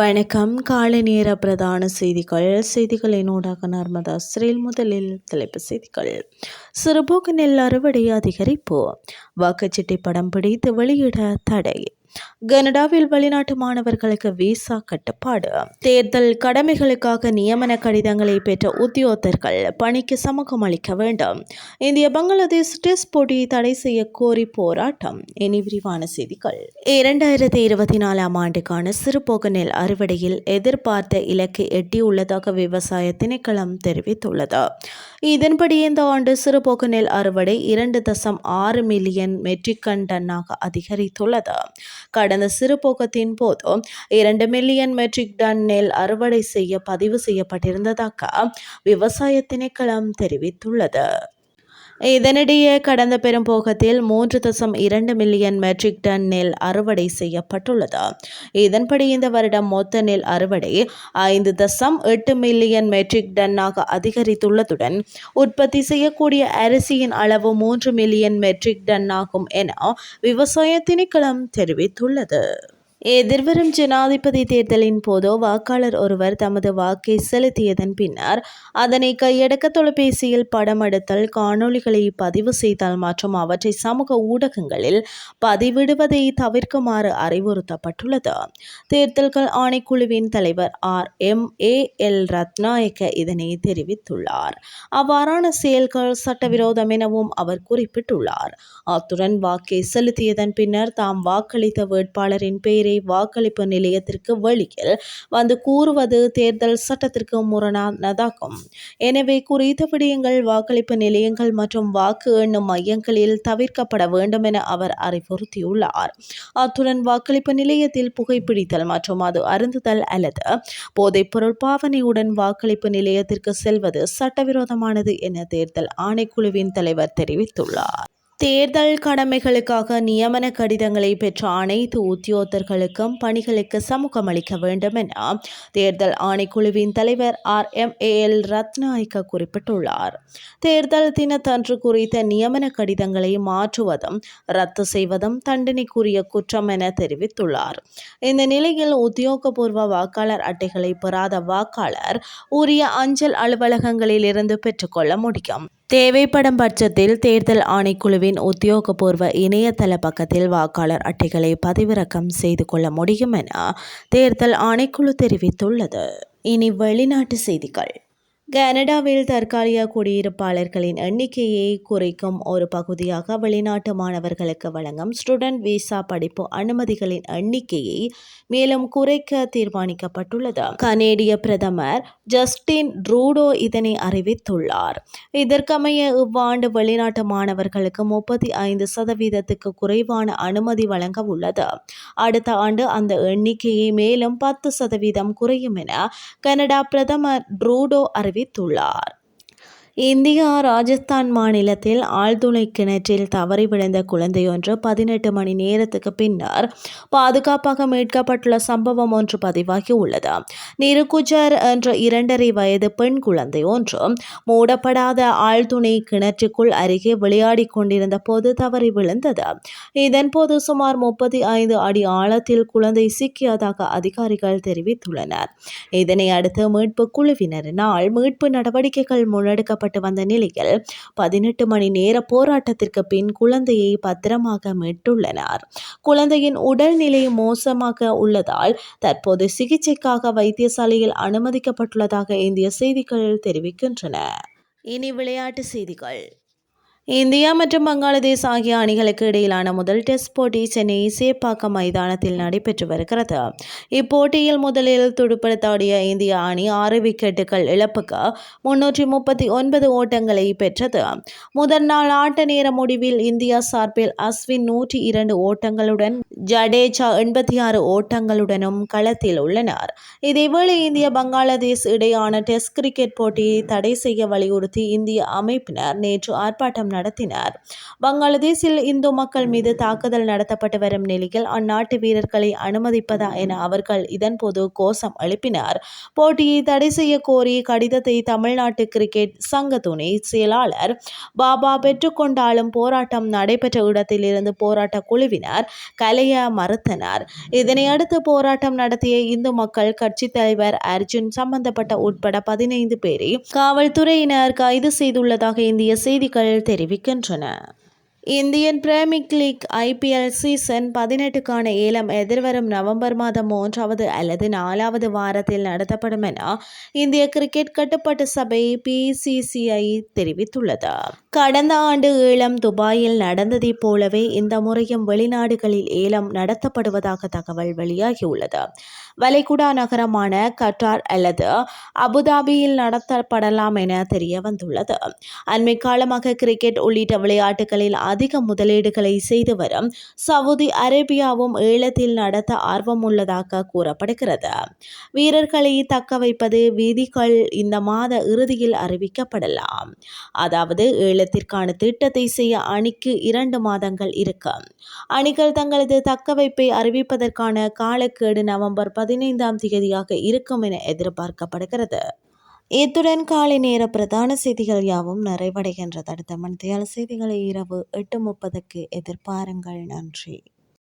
வணக்கம். காலை நேர பிரதான செய்திகள். செய்திகளினூடாக நர்மதா ஸ்ரீல் முதலில் தலைப்பு செய்திகள். சிறுபோக்கு நெல் அறுவடை அதிகரிப்பு. வாக்குச்சீட்டை படம் பிடித்து வெளியிட தடை. கனடாவில் வெளிநாட்டு மாணவர்களுக்கு விசா கட்டுப்பாடு. தேர்தல் கடமைகளுக்காக நியமன கடிதங்களை பெற்ற உத்தியோகத்தர்கள் பணிக்கு சமூகம் அளிக்க வேண்டும். இந்திய பங்களாதேஷ் டெஸ்ட் போட்டியை தடை செய்ய கோரி போராட்டம். இனி விரிவான செய்திகள். இரண்டாயிரத்தி இருபத்தி நாலாம் ஆண்டுக்கான சிறுபோக நெல் அறுவடையில் எதிர்பார்த்த இலக்கை எட்டியுள்ளதாக விவசாய திணைக்களம் தெரிவித்துள்ளது. இதன்படி இந்த ஆண்டு சிறுபோக்கு நெல் அறுவடை இரண்டு தசம் ஆறு மில்லியன் மெட்ரிக் டன் டன்னாக அதிகரித்துள்ளது. கடந்த சிறுபோக்கத்தின் போது இரண்டு மில்லியன் மெட்ரிக் டன் நெல் அறுவடை செய்ய பதிவு செய்யப்பட்டிருந்ததாக விவசாய திணைக்களம் தெரிவித்துள்ளது. இதனிடையே கடந்த பெரும்போகத்தில் மூன்று தசம் இரண்டு மில்லியன் மெட்ரிக் டன் நெல் அறுவடை செய்யப்பட்டுள்ளது. இதன்படி இந்த வருடம் மொத்த நெல் அறுவடை ஐந்து தசம் எட்டு மில்லியன் மெட்ரிக் டன்னாக அதிகரித்துள்ளதுடன் உற்பத்தி செய்யக்கூடிய அரிசியின் அளவு மூன்று மில்லியன் மெட்ரிக் டன் ஆகும் என விவசாய திணைக்களம் தெரிவித்துள்ளது. எதிர்வரும் ஜனாதிபதி தேர்தலின் போதோ வாக்காளர் ஒருவர் தமது வாக்கை செலுத்தியதன் பின்னர் அதனை கையடக்க தொலைபேசியில் படம் எடுத்தல் காணொலிகளை பதிவு செய்தல் மற்றும் அவற்றை சமூக ஊடகங்களில் பதிவிடுவதை தவிர்க்குமாறு அறிவுறுத்தப்பட்டுள்ளது. தேர்தல்கள் ஆணைக்குழுவின் தலைவர் R. M. A. L. Ratnayake இதனை தெரிவித்துள்ளார். அவ்வாறான செயல்கள் சட்டவிரோதம் எனவும் அவர் குறிப்பிட்டுள்ளார். அத்துடன் வாக்கை செலுத்தியதன் பின்னர் தாம் வாக்களித்த வேட்பாளரின் பெயரை பேரை வாக்களிப்பு நிலையத்திற்கு வெளியில் வந்து கூறுவது தேர்தல் சட்டத்திற்கு முரணானதாகும் எனவே குறித்த விடயங்கள் வாக்களிப்பு நிலையங்கள் மற்றும் வாக்கு எண்ணும் மையங்களில் தவிர்க்கப்பட வேண்டும் என அவர் அறிவுறுத்தியுள்ளார். அத்துடன் வாக்களிப்பு நிலையத்தில் புகைப்பிடித்தல் மற்றும் அது அருந்துதல் அல்லது போதைப்பொருள் பாவனையுடன் வாக்களிப்பு நிலையத்திற்கு செல்வது சட்டவிரோதமானது என தேர்தல் ஆணைக்குழுவின் தலைவர் தெரிவித்துள்ளார். தேர்தல் கடமைகளுக்காக நியமன கடிதங்களை பெற்ற அனைத்து உத்தியோகர்களுக்கும் பணிகளுக்கு சமூகம் அளிக்க வேண்டும் என தேர்தல் ஆணைக்குழுவின் தலைவர் R. M. A. L. Ratnayake குறிப்பிட்டுள்ளார். தேர்தல் தினத்தன்று குறித்த நியமன கடிதங்களை மாற்றுவதும் ரத்து செய்வதும் தண்டனைக்குரிய குற்றம் என தெரிவித்துள்ளார். இந்த நிலையில் உத்தியோகபூர்வ வாக்காளர் அட்டைகளை பெறாத வாக்காளர் உரிய அஞ்சல் அலுவலகங்களில் இருந்து பெற்றுக்கொள்ள முடியும். தேவைப்படும் பட்சத்தில் தேர்தல் ஆணைக்குழுவின் உத்தியோகபூர்வ இணையதள பக்கத்தில் வாக்காளர் அட்டைகளை பதிவிறக்கம் செய்து கொள்ள முடியும் என தேர்தல் ஆணைக்குழு தெரிவித்துள்ளது. இனி வெளிநாட்டு செய்திகள். கனடாவில் தற்காலிக குடியிருப்பாளர்களின் எண்ணிக்கையை குறைக்கும் ஒரு பகுதியாக வெளிநாட்டு மாணவர்களுக்கு வழங்கும் ஸ்டூடெண்ட் விசா படிப்பு அனுமதிகளின் எண்ணிக்கையை மேலும் குறைக்க தீர்மானிக்கப்பட்டுள்ளது. கனேடிய பிரதமர் ஜஸ்டின் ட்ரூடோ இதனை அறிவித்துள்ளார். இதற்கமைய இவ்வாண்டு வெளிநாட்டு மாணவர்களுக்கு முப்பத்தி ஐந்து சதவீதத்துக்கு குறைவான அனுமதி வழங்க உள்ளது. அடுத்த ஆண்டு அந்த எண்ணிக்கையை மேலும் பத்து சதவீதம் குறையும் என கனடா பிரதமர் ட்ரூடோ அறிவி தெரிவித்துள்ளார். இந்தியா ராஜஸ்தான் மாநிலத்தில் ஆழ்துளை கிணற்றில் தவறி விழுந்த குழந்தையொன்று பதினெட்டு மணி நேரத்துக்கு பின்னர் பாதுகாப்பாக மீட்கப்பட்டுள்ள சம்பவம் ஒன்று பதிவாகி உள்ளது. நிருகுஜர் என்ற இரண்டரை வயது பெண் குழந்தை ஒன்று மூடப்படாத ஆழ்துணை கிணற்றுக்குள் அருகே விளையாடி கொண்டிருந்த போது தவறி விழுந்தது. இதன்போது சுமார் முப்பத்தி ஐந்து அடி ஆழத்தில் குழந்தை சிக்கியதாக அதிகாரிகள் தெரிவித்துள்ளனர். இதனை அடுத்து மீட்பு குழுவினரினால் மீட்பு நடவடிக்கைகள் முன்னெடுக்கப்பட்டு செய்யப்பட்டு வந்த நிலையில் பதினெட்டு மணி நேர போராட்டத்திற்கு பின் குழந்தையை பத்திரமாக மீட்டுள்ளனர். குழந்தையின் உடல்நிலை மோசமாக உள்ளதால் தற்போது சிகிச்சைக்காக வைத்தியசாலையில் அனுமதிக்கப்பட்டுள்ளதாக இந்திய செய்திகள் தெரிவிக்கின்றன. இனி விளையாட்டு செய்திகள். இந்தியா மற்றும் பங்களாதேஷ் ஆகிய அணிகளுக்கு இடையிலான முதல் டெஸ்ட் போட்டி சென்னை சேப்பாக்கம் மைதானத்தில் நடைபெற்று வருகிறது. இப்போட்டியில் முதலில் துடுப்படுத்தாடிய இந்திய அணி ஆறு விக்கெட்டுகள் இழப்புக்கு முன்னூற்றி முப்பத்தி ஒன்பது ஓட்டங்களை பெற்றது. முதல் நாள் ஆட்ட நேர முடிவில் இந்தியா சார்பில் அஸ்வின் நூற்றி இரண்டு ஓட்டங்களுடன் ஜடேஜா எண்பத்தி ஆறு ஓட்டங்களுடனும் களத்தில் உள்ளனர். இதேவேளை இந்திய பங்களாதேஷ் இடையான டெஸ்ட் கிரிக்கெட் போட்டியை தடை செய்ய வலியுறுத்தி இந்திய அமைப்பினர் நேற்று ஆர்ப்பாட்டம் நடத்தினார். பங்களாதேசில் இந்து மக்கள் மீது தாக்குதல் நடத்தப்பட்டு வரும் நிலையில் அந்நாட்டு வீரர்களை அனுமதிப்பதா என அவர்கள் இதன்போது கோஷம் எழுப்பினார். போட்டியை தடை செய்ய கோரி கடிதத்தை தமிழ்நாட்டு கிரிக்கெட் சங்க துணை செயலாளர் பாபா பெற்றுக்கொண்டாலும் போராட்டம் நடைபெற்ற இடத்தில் இருந்து போராட்ட குழுவினர் கலைய மறுத்தனர். இதனையடுத்து போராட்டம் நடத்திய இந்து மக்கள் கட்சி தலைவர் அர்ஜுன் சம்பந்தப்பட்ட உட்பட பதினைந்து பேரை காவல்துறையினர் கைது செய்துள்ளதாக இந்திய செய்திகள் தெரிவிக்கின்றன. Indian Premier League IPL season பதினெட்டுக்கான ஏலம் எதிர்வரும் நவம்பர் மாதம் மூன்றாவது அல்லது நாலாவது வாரத்தில் நடத்தப்படும் என இந்திய கிரிக்கெட் கட்டுப்பாட்டு சபை பிசிசிஐ தெரிவித்துள்ளது. கடந்த ஆண்டு ஏலம் துபாயில் நடந்ததைப் போலவே இந்த முறையும் வெளிநாடுகளில் ஏலம் நடத்தப்படுவதாக தகவல் வெளியாகியுள்ளது. வளைகுடா நகரமான கட்டார் அல்லது அபுதாபியில் நடத்தப்படலாம் என தெரிய வந்துள்ளது அண்மை காலமாக கிரிக்கெட் உள்ளிட்ட விளையாட்டுகளில் அதிக முதலீடுகளை செய்து வரும் சவுதி அரேபியாவும் ஏலத்தில் நடத்த ஆர்வம் உள்ளதாக கூறப்படுகிறது. வீரர்களை தக்க வைப்பது விதிகள் இந்த மாத இறுதியில் அறிவிக்கப்படலாம். அதாவது ஏலத்திற்கான திட்டத்தை செய்ய அணிக்கு இரண்டு மாதங்கள் இருக்கும் அணிகள் தங்களது தக்கவைப்பை அறிவிப்பதற்கான காலக்கேடு நவம்பர் பதினைந்தாம் தேதியாக இருக்கும் என எதிர்பார்க்கப்படுகிறது. இத்துடன் காலை நேர பிரதான செய்திகள் யாவும் நிறைவடைகின்றது அடுத்த மணித்தியால செய்திகளை இரவு எட்டு முப்பதுக்கு எதிர்பாருங்கள். நன்றி.